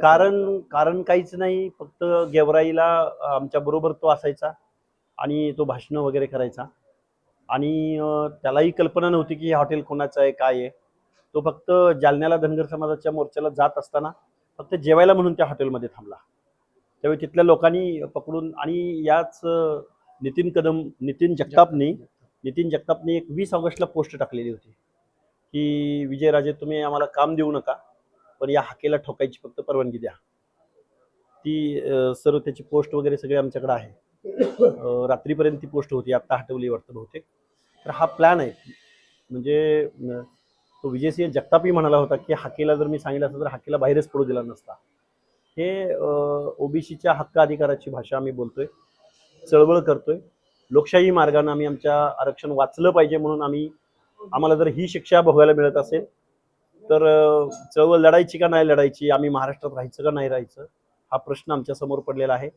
कारण कारण काहीच नाही फक्त गेवराईला आमच्या बरोबर तो असायचा आणि तो भाषणं वगैरे करायचा. आणि त्यालाही कल्पना नव्हती की हे हॉटेल कोणाचं आहे काय आहे. तो फक्त जालन्याला धनगर समाजाच्या मोर्चाला जात असताना फक्त जेवायला म्हणून त्या हॉटेलमध्ये थांबला. त्यावेळी तिथल्या लोकांनी पकडून आणि याच नितीन कदम नितीन जगतापनी नितीन जगतापनी एक वीस ऑगस्टला पोस्ट टाकलेली होती. की विजयराजे तुम्ही आम्हाला काम देऊ नका. पण या हाकेला ठोकायची फक्त परवानगी द्या. ती सर्व त्याची पोस्ट वगैरे सगळे आमच्याकडे आहे. रात्रीपर्यंत ती पोस्ट होती आत्ता हटवली वाटतं बहुतेक. तर हा प्लॅन आहे. म्हणजे तो तो विजयसिंह जगतापही म्हणाला होता की हाकेला जर मी सांगितलं असतं तर हाकेला बाहेरच पडू दिला नसता. हे ओबीसीच्या हक्क अधिकाराची भाषा आम्ही बोलतोय. चळवळ करतोय. लोकशाही मार्गाने आम्ही आमच्या आरक्षण वाचलं पाहिजे म्हणून आम्ही आम्हाला जर ही शिक्षा भोगायला मिळत असेल तर चळवळ लढायची का नाही लढायची आम्ही महाराष्ट्रात राहायचं का नाही राहायचं हा प्रश्न आमच्यासमोर पडलेला आहे.